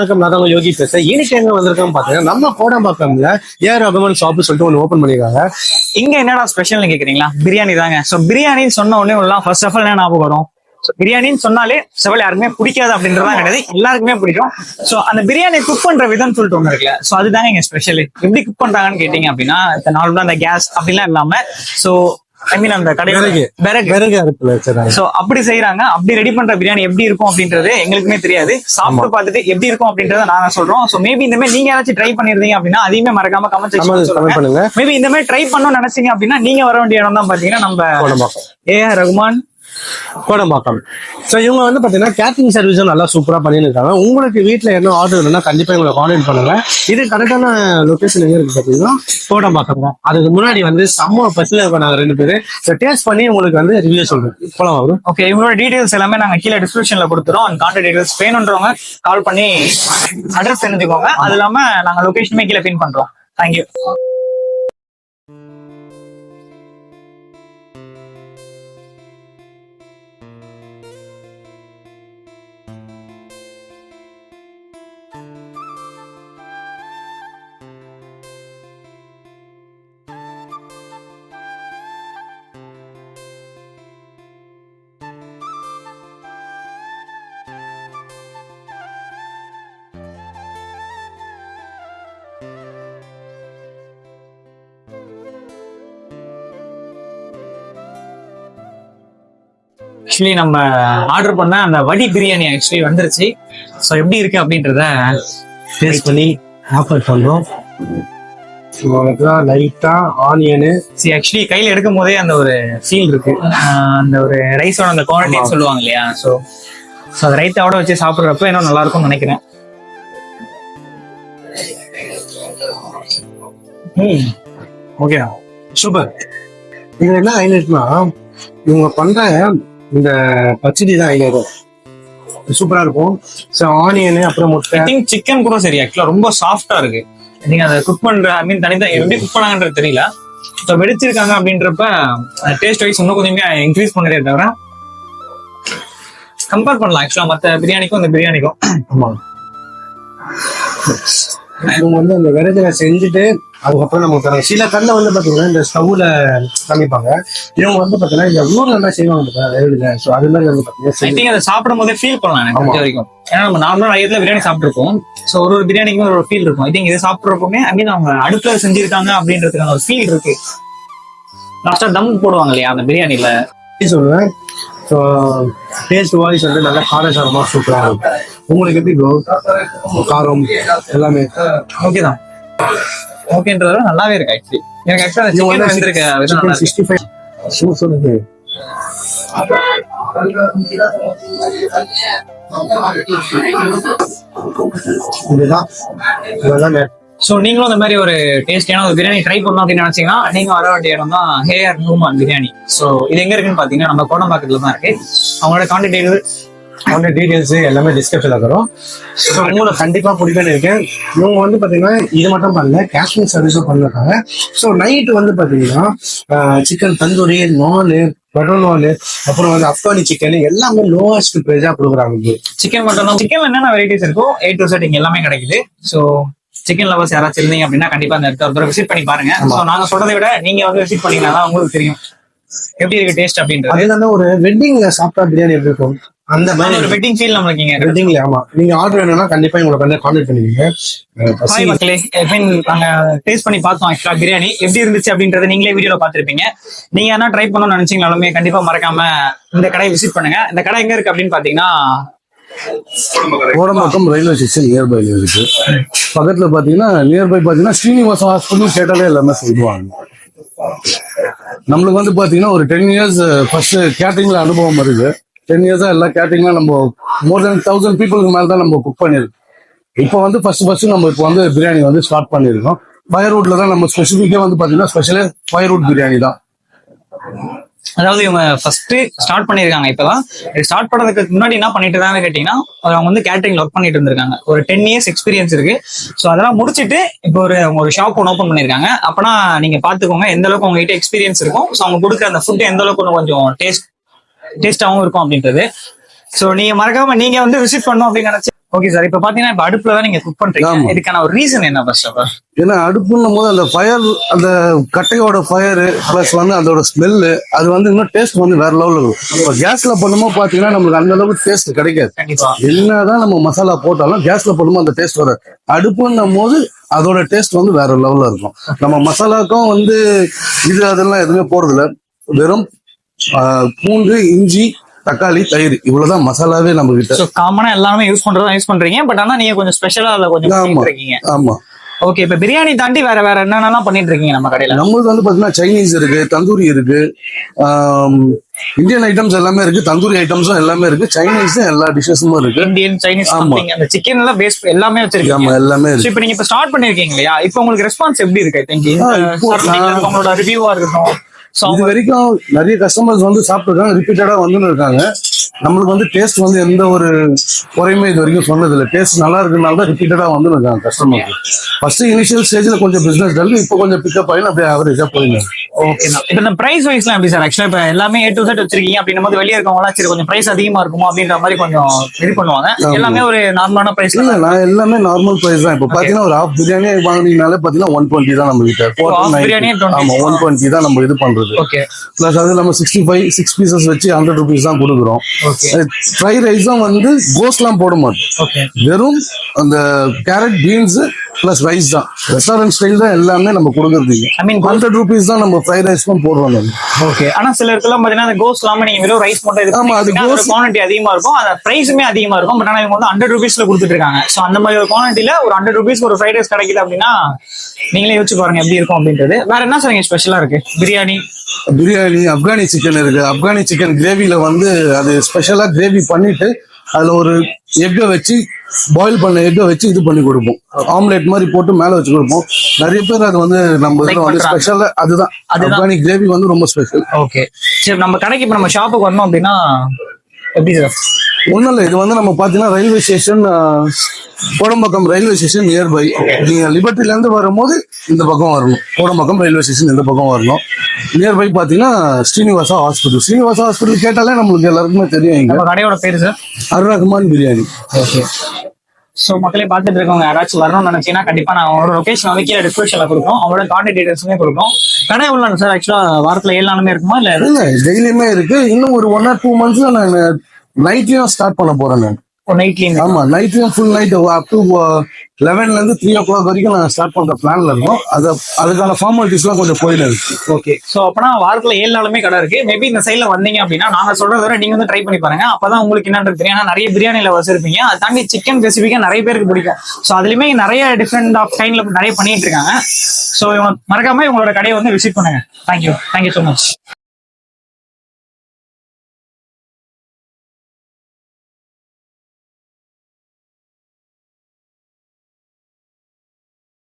வணக்கம் நான் தான் உங்க யோகி பேசுறேன். இன்னைக்கு எங்க வந்திருக்கோம் பாத்தீங்கன்னா நம்ம கோடம்பாக்கம்ல ஏஆர் ரகுமான் ஷாப் சொல்லிட்டு ஒன்று ஓபன் பண்ணிருக்காங்க இங்க என்னடா ஸ்பெஷல்னு கேக்குறீங்களா? பிரியாணி தாங்க. சோ பிரியாணின்னு சொன்ன உடனே எல்லாம் ஃபர்ஸ்ட் ஆஃப் ஆல் என்ன ஞாபகம் வரும்? சோ பிரியாணின்னு சொன்னாலே செவல் யாருக்குமே பிடிக்காது அப்படின்றதா கிடையாது. எல்லாருக்குமே பிடிக்கும். சோ அந்த பிரியாணி குக் பண்ற விதம் சொல்லிட்டு ஒண்ணு இருக்குல்ல. சோ அதுதாங்க இங்க ஸ்பெஷல் எப்படி குக் பண்றாங்கன்னு கேட்டீங்க அப்படின்னா நார்மலா அந்த கேஸ் அப்படிலாம் இல்லாம சோ ஐ மீன் அந்த கடையில சோ அப்படி செய்யறாங்க அப்படி ரெடி பண்ற பிரியாணி எப்படி இருக்கும் அப்படின்றது எங்களுக்குமே தெரியாது. சாப்பிட்டு பார்த்துட்டு எப்படி இருக்கும் அப்படின்றத நாங்க சொல்றோம். சோ மேபி இந்த மாதிரி நீங்க யாராச்சும் ட்ரை பண்ணிருந்தீங்க அப்படின்னா அதையுமே மறக்காம கமெண்ட் செக்ஷன் பண்ணுங்க. மேபி இந்த மாதிரி ட்ரை பண்ணணும்னு நினைச்சீங்க அப்படின்னா நீங்க வர வேண்டிய இடம் தான் பாத்தீங்கன்னா நம்ம ஏஆர் ரகுமான் கோடம்பாக்கம் ஸோ இவங்க வந்து பாத்தீங்கன்னா கேட்டரிங் சர்வீஸும் நல்லா சூப்பரா பண்ணியிருக்காங்க. உங்களுக்கு வீட்டில் என்ன ஆர்டர் வேணும்னா கண்டிப்பா எங்களை கான்டாக்ட் பண்ணுங்க. இது கரெக்டான லொகேஷன் எங்கே இருக்கு பார்த்தீங்கன்னா கோடம்பாக்கம் அதுக்கு முன்னாடி வந்து செம்ம பஸ்ஸில் இருக்கோம் நாங்கள் ரெண்டு பேரும் ஸோ டேஸ்ட் பண்ணி உங்களுக்கு வந்து ரிவ்யூ சொல்றேன். போலாம் வரும். ஓகே இவங்களோட டீட்டெயில்ஸ் எல்லாமே நாங்கள் கீழே டிஸ்கிரிப்ஷனில் கொடுத்துறோம். அந்த கான்டாக்ட் டீட்டெயில்ஸ் வேணுன்றவங்க கால் பண்ணி அட்ரஸ் தெரிஞ்சுக்கோங்க. அது இல்லாம நாங்க லொக்கேஷனுமே கீழே பின் பண்றோம். தேங்க்யூ ஆக்சுவலி நம்ம ஆர்டர் பண்ண அந்த வடி பிரியாணி ஆக்சுவலி வந்துருச்சு. ஸோ எப்படி இருக்கு அப்படின்றத டேஸ்ட் பண்ணி ஆஃபர் பண்றோம். லைட்டா ஆனியனு சி ஆக்சுவலி கையில எடுக்கும் போதே அந்த ஒரு ஃபீல் இருக்கு. அந்த ஒரு ரைஸோட அந்த குவாலிட்டின்னு சொல்லுவாங்க இல்லையா? ஸோ ஸோ அந்த ரைத்தாவோட வச்சு சாப்பிட்றப்ப இன்னும் நல்லா இருக்கும்னு நினைக்கிறேன். ம். ஓகே சூப்பர் இதுல என்ன ஹைலைட்னா இவங்க பண்ற இந்த பச்சடி தான் ஹைலைட் சூப்பரா இருக்கும். ஸோ ஆனியனு அப்புறம் முட்டை. திங்க் சிக்கன் கூட சரி ஆக்சுவலா ரொம்ப சாஃப்டா இருக்கு. நீங்க அதை குக் பண்ற ஐ மீன் தனிதான் எப்படி குக் பண்ணாங்கன்றது தெரியல. ஸோ வெடிச்சிருக்காங்க அப்படின்றப்ப டேஸ்ட் வைஸ் இன்னும் கொஞ்சமே இன்க்ரீஸ் பண்ணுறதே தவிர கம்பேர் பண்ணலாம். ஆக்சுவலா மத்த பிரியாணிக்கும் இந்த பிரியாணிக்கும். ஆமா. இவங்க வந்து அந்த விறகுல செஞ்சுட்டு அதுக்கப்புறம் நமக்கு தராங்க சில கல்ல வந்து பாத்தீங்கன்னா இந்த ஸ்டவ்ல சமைப்பாங்க. இவங்க வந்து பாத்தீங்கன்னா இந்த ஊர்ல எல்லாம் செய்வாங்க விறகுல ஸோ அது மாதிரி வந்து பாத்தீங்கன்னா அதை சாப்பிடும் போதே ஃபீல் பண்ணலாம் எனக்கு வரைக்கும். ஏன்னா நம்ம நார்மலா ஐயத்துல பிரியாணி சாப்பிட்டுருக்கோம் ஸோ ஒரு ஒரு பிரியாணிக்குமே ஒரு ஃபீல் இருக்கும். ஐ திங்க் இதை சாப்பிட்றப்போமே ஐ மீன் அவங்க அடுப்புல செஞ்சிருக்காங்க அப்படின்றதுக்கான ஒரு ஃபீல் இருக்கு. லாஸ்டா தம் போடுவாங்க இல்லையா அந்த பிரியாணில சொல்லுவேன் ஸோ டேஸ்ட் வாய்ஸ் வந்து நல்லா காரசாரமா சூப்பரா இருக்கும். உங்களுக்கு எப்படி ப்ரோ காரம் எல்லாமே? ஓகே தான். ஓகேன்றத நல்லாவே இருக்கு ஆக்சுவலி எனக்கு ஆக்சுவலா சிக்கன் வந்திருக்க. சிக்ஸ்டி ஃபைவ் சூப்பர் இருக்கு. இதுதான். இதுதான் ஸோ நீங்களும் இந்த மாதிரி ஒரு டேஸ்டியான ஒரு பிரியாணி ட்ரை பண்ணணும் அப்படின்னு நினைச்சீங்கன்னா நீங்க வர வேண்டிய இடம் தான் ஹேஆர் நூமான் பிரியாணி ஸோ இது எங்க இருக்குன்னு பாத்தீங்கன்னா நம்ம கோடம்பாக்கத்துல தான் இருக்கு. அவங்களோட கான்டாக்ட் அவங்க டீடைல்ஸ் எல்லாமே டிஸ்கிரிப்ஷன்ல தரும். ஸோ உங்களை கண்டிப்பா பிடிக்கும்னு இருக்கேன் இவங்க வந்து பாத்தீங்கன்னா இது மட்டும் பண்ணல காஷ்மீர் சர்வீஸும் பண்ணிருக்காங்க ஸோ நைட்டு வந்து பாத்தீங்கன்னா சிக்கன் தந்தூரி நானு பட்டர் நானு அப்புறம் வந்து அப்கானி சிக்கன் எல்லாமே லோவஸ்ட் ப்ரைஸா கொடுக்குறாங்க. சிக்கன் மட்டும் தான் சிக்கன்ல என்னென்ன வெரைட்டிஸ் இருக்கோ ஏ டு செட் இங்க எல்லாமே கிடைக்குது. ஸோ சிக்கன் லவர்ஸ் யாராச்சும் இருந்தீங்க அப்படின்னா கண்டிப்பா அந்த இடத்த ஒரு தடவை விசிட் பண்ணி பாருங்க. ஸோ நாங்க சொல்றதை விட நீங்க வந்து விசிட் பண்ணீங்கன்னா உங்களுக்கு தெரியும். எப்படி இருக்கு டேஸ்ட் அப்படின்றது? அது இல்லாம ஒரு வெட்டிங்ல சாப்பிட்டா பிரியாணி எப்படி இருக்கும்? அந்த மாதிரி ஒரு வெட்டிங் ஃபீல் நம்மளுக்கு இங்க வெட்டிங்ல ஆமா. நீங்க ஆர்டர் வேணும்னா கண்டிப்பா உங்களை வந்து கான்டாக்ட் பண்ணுவீங்க ஹாய் மக்களே. மீன் நாங்க டேஸ்ட் பண்ணி பார்த்தோம் ஆக்சுவலா பிரியாணி. எப்படி இருந்துச்சு அப்படின்றத நீங்களே வீடியோல பார்த்திருப்பீங்க. நீங்க என்ன ட்ரை பண்ணணும்னு நினைச்சீங்களாலுமே கண்டிப்பா மறக்காம இந்த கடையை விசிட் பண்ணுங்க. இந்த கடை எங்க இருக்கு அப்படின்னு பாத்தீங்கன்னா கோடம்பாக்கம் ரயில்வே ஸ்டேஷன் நியர்பைல இருக்கு. பக்கத்துல பாத்தீங்கன்னா நியர்பை பாத்தீங்கன்னா ஸ்ரீனிவாச ஹாஸ்பிட்டல் கேட்டாலே எல்லாமே சொல்லுவாங்க. நம்மளுக்கு வந்து பாத்தீங்கன்னா ஒரு டென் இயர்ஸ் ஃபர்ஸ்ட் கேட்டரிங்ல அனுபவம் இருக்கு. டென் இயர்ஸா எல்லா கேட்டரிங்லாம் நம்ம மோர் தென் தௌசண்ட் பீப்புளுக்கு மேல தான் நம்ம குக் பண்ணிருக்கோம் இப்போ வந்து ஃபர்ஸ்ட் ஃபர்ஸ்ட் நம்ம இப்போ வந்து பிரியாணி வந்து ஸ்டார்ட் பண்ணிருக்கோம் ஃபயர் ரூட்ல தான் நம்ம ஸ்பெசிஃபிக்கா வந்து பாத்தீங்கன்னா ஸ்பெஷலே ஃபயர் ரூட் பிரியாணி தான். அதாவது இவங்க ஃபர்ஸ்ட் ஸ்டார்ட் பண்ணிருக்காங்க இப்பதான். ஸ்டார்ட் பண்ணுறதுக்கு முன்னாடி என்ன பண்ணிட்டு இருந்தாங்க கேட்டீங்கன்னா அவங்க வந்து கேட்டரிங் ஒர்க் பண்ணிட்டு இருந்திருக்காங்க. ஒரு டென் இயர்ஸ் எக்ஸ்பீரியன்ஸ் இருக்கு. ஸோ அதெல்லாம் முடிச்சிட்டு இப்போ ஒரு அவங்க ஒரு ஷாப் ஒன்று ஓப்பன் பண்ணிருக்காங்க அப்பனா நீங்க பாத்துக்கோங்க எந்த அளவுக்கு உங்ககிட்ட எக்ஸ்பீரியன்ஸ் இருக்கும் ஸோ அவங்க கொடுக்குற அந்த ஃபுட் எந்த அளவுக்கு கொஞ்சம் டேஸ்ட் டேஸ்டாகவும் இருக்கும் அப்படின்றது. ஸோ நீங்க மறக்காம நீங்க வந்து விசிட் பண்ணணும் அப்படின்னு நினைச்சு ஓகே சார் இப்ப பாத்தீங்கன்னா இப்ப அடுப்புல தான் நீங்க குக் பண்றீங்க. இதுக்கான ஒரு ரீசன் என்ன ஃபர்ஸ்ட் ஆஃப் ஆல் ஏன்னா அடுப்புன்னும் போது அந்த ஃபயர் அந்த கட்டையோட ஃபயர் ப்ளஸ் வந்து அதோட ஸ்மெல்லு அது வந்து இன்னும் டேஸ்ட் வந்து வேற லெவலில் இருக்கும் இப்போ கேஸ்ல பண்ணும்போது பார்த்தீங்கன்னா நம்மளுக்கு அந்த அளவுக்கு டேஸ்ட் கிடைக்காது. என்னதான் நம்ம மசாலா போட்டாலும் கேஸ்ல போடும்போது அந்த டேஸ்ட் வராது. அடுப்புன்னும் போது அதோட டேஸ்ட் வந்து வேற லெவல்ல இருக்கும். நம்ம மசாலாக்கும் வந்து இது அதெல்லாம் எதுவுமே போறதில்ல. வெறும் பூண்டு இஞ்சி தக்காளி தயிர் இவ்வளவுதான் மசாலாவே நம்ம கிட்ட காமனா எல்லாமே யூஸ் பண்றதா யூஸ் பண்றீங்க. பட் ஆனா நீங்க கொஞ்சம் ஸ்பெஷலா அதுல கொஞ்சம் ஆமா. பண்ணிட்டு இருக்கீங்க. ஆமா. ஓகே இப்ப பிரியாணி தாண்டி வேற வேற என்னென்னலாம் பண்ணிட்டு இருக்கீங்க நம்ம கடையில? நம்மளுக்கு வந்து பாத்தீங்கன்னா சைனீஸ் இருக்கு தந்தூரி இருக்கு இந்தியன் ஐட்டம்ஸ் எல்லாமே இருக்கு தந்தூரி ஐட்டம்ஸும் எல்லாமே இருக்கு சைனீஸ் எல்லா டிஷ்ஷஸும் இருக்கு. இந்தியன் சைனீஸ் அந்த சிக்கன் எல்லாம் பேஸ் எல்லாமே வச்சிருக்கீங்க. ஆமா எல்லாமே இருக்கு. இப்ப நீங்க இப்ப ஸ்டார்ட் பண்ணிருக்கீங்க இல்லையா? இப்ப உங்களுக்கு ரெஸ்பான்ஸ் எப்படி இருக்கு தேங்க் யூ ஆ, இப்போ நான்- உங்களோட ரிவ்யூவா இருக்கட்டும். இது வரைக்கும் நிறைய கஸ்டமர்ஸ் வந்து சாப்பிட்டுருக்காங்க ரிப்பீட்டடா வந்து இருக்காங்க. நம்மளுக்கு வந்து டேஸ்ட் வந்து எந்த ஒரு குறையுமே இது வரைக்கும் சொன்னது இல்லை டேஸ்ட் நல்லா இருக்குனால தான் ரிப்பீட்டடா வந்து இருக்காங்க கஸ்டமருக்கு ஃபர்ஸ்ட் இனிஷியல் ஸ்டேஜ்ல கொஞ்சம் பிசினஸ் டல் இப்போ கொஞ்சம் பிக்கப் ஆகி அப்படியே ஆவரேஜா போயிங்க ஓகே இப்ப இந்த பிரைஸ் வைஸ்லாம் எப்படி சார் ஆக்சுவலா இப்ப எல்லாமே ஏ டு செட் வச்சிருக்கீங்க அப்படின்னும் போது வெளியே இருக்கவங்க எல்லாம் சரி கொஞ்சம் பிரைஸ் அதிகமா இருக்குமோ அப்படின்ற மாதிரி கொஞ்சம் இது பண்ணுவாங்க. எல்லாமே ஒரு நார்மலான பிரைஸ் இல்ல நான் எல்லாமே நார்மல் பிரைஸ் தான். இப்போ பாத்தீங்கன்னா ஒரு ஹாஃப் பிரியாணி வாங்குனீங்கனாலே பாத்தீங்கன்னா ஒன் டுவெண்ட்டி தான் நம்ம கிட்ட half biryani 20. ஆமா ஒன் டுவெண்ட்டி தான் நம்ம இது பண்றது ஓகே பிளஸ் அது நம்ம சிக்ஸ்டி ஃபைவ் சிக்ஸ் பீசஸ் வச்சு ஹண்ட்ரட் ருபீஸ் தான் கொடுக்குறோம். ஃப்ரை ரைஸும் வந்து கோஸ்ட்லாம் போட மாட்டோம். ஓகே வெறும் அந்த கேரட் பீன்ஸ் பிளஸ் ரைஸ் தான். ரெஸ்டாரண்ட் ஸ்டைல் தான் எல்லாமே நம்ம கொடுக்குறது ஐ மீன் ஹண்ட்ரட் ருபீஸ் தான் நம்ம ஃப்ரைட் ரைஸ்க்கும் போடுறோம் நம்ம. ஓகே ஆனா சில இடத்துலாம் பாத்தீங்கன்னா அந்த கோஸ் இல்லாம நீங்க வெறும் ரைஸ் மட்டும் இது ஆமா, அது ghost- குவான்டிட்டி அதிகமா இருக்கும். அந்த பிரைஸுமே அதிகமா இருக்கும். பட் ஆனா இவங்க வந்து ஹண்ட்ரட் ருபீஸ்ல கொடுத்துட்டு இருக்காங்க. சோ அந்த மாதிரி ஒரு குவான்டிட்டில ஒரு ஹண்ட்ரட் ருபீஸ் ஒரு ஃப்ரைட் ரைஸ் கிடைக்குது அப்படின்னா நீங்களே யோசிச்சு பாருங்க எப்படி இருக்கும் அப்படின்றது. வேற என்ன சார் ஸ்பெஷலா இருக்கு. பிரியாணி பிரியாணி ஆப்கானி சிக்கன் இருக்கு. ஆப்கானி சிக்கன் கிரேவில வந்து அது ஸ்பெஷலா கிரேவி பண்ணிட்டு அதுல ஒரு எக்கை வச்சு பாயில் பண்ண எக்கை வச்சு இது பண்ணி கொடுப்போம். ஆம்லெட் மாதிரி போட்டு மேல வச்சு கொடுப்போம். நிறைய பேர் அது வந்து நம்ம வந்து. ஸ்பெஷலா அதுதான். அதுதான். ஆப்கானி கிரேவி வந்து ரொம்ப ஸ்பெஷல் ஓகே சரி நம்ம கடைக்கு இப்ப நம்ம ஷாப்புக்கு வரணும் அப்படின்னா எப்படி சார்? ஒன்றும் இல்லை இது வந்து நம்ம பார்த்தீங்கன்னா railway station Kodambakkam railway station nearby நீங்க லிபர்ட்டில இருந்து வரும்போது இந்த பக்கம் வரணும். கோடம்பாக்கம் ரயில்வே ஸ்டேஷன் இந்த பக்கம் வரணும். நியர்பை பார்த்தீங்கன்னா ஸ்ரீனிவாசா ஹாஸ்பிட்டல் ஸ்ரீனிவாசா ஹாஸ்பிட்டல் கேட்டாலே நம்மளுக்கு எல்லாருக்குமே தெரியும் கடையோட பேரு சார்? அர் ரஹ்மான் பிரியாணி. ஓகே ஸோ மக்களே பார்த்துட்டு இருக்கவங்க யாராச்சும் வரணும்னு நினைச்சீங்கன்னா கண்டிப்பா நான் அவங்களோட லொகேஷன் வந்து கீழே டிஸ்கிரிப்ஷன்ல கொடுக்கும் அவங்களோட கான்டாக்ட் டீடைல்ஸுமே கொடுக்கும் கடை எவ்வளோ சார் ஆக்சுவலா வாரத்துல ஏழு நாளுமே இருக்குமா இல்ல? இல்ல டெய்லியுமே இருக்கு. இன்னும் ஒரு ஒன் ஆர் டூ மந்த்ஸ்ல நான் நைட்லயும் ஸ்டார்ட் பண்ண போறேன் நான். நைட்லயும் ஆமா நைட்லயும் ஃபுல் நைட் அப் டு லெவன்ல இருந்து த்ரீ ஓ கிளாக் வரைக்கும் நான் ஸ்டார்ட் பண்ற பிளான்ல இருக்கோம் அது அதுக்கான ஃபார்மாலிட்டிஸ்லாம் கொஞ்சம் போயில இருக்கு ஓகே சோ அப்பனா வாரத்துல ஏழு நாளுமே கடை இருக்கு. மேபி இந்த சைட்ல வந்தீங்க அப்படின்னா நாங்க சொல்றத விட நீங்க வந்து ட்ரை பண்ணி பாருங்க. அப்பதான் உங்களுக்கு என்னன்றது தெரியும். ஏன்னா நிறைய பிரியாணி லவர்ஸ் இருப்பீங்க. அதை தாண்டி சிக்கன் ஸ்பெசிஃபிக்கா நிறைய பேருக்கு பிடிக்கும். சோ அதுலயுமே நிறைய டிஃப்ரெண்ட் ஆஃப் கைண்ட்ல நிறைய பண்ணிட்டு இருக்காங்க. சோ இவங்க மறக்காம இவங்களோட கடையை வந்து விசிட் பண்ணுங்க. Thank you thank you so much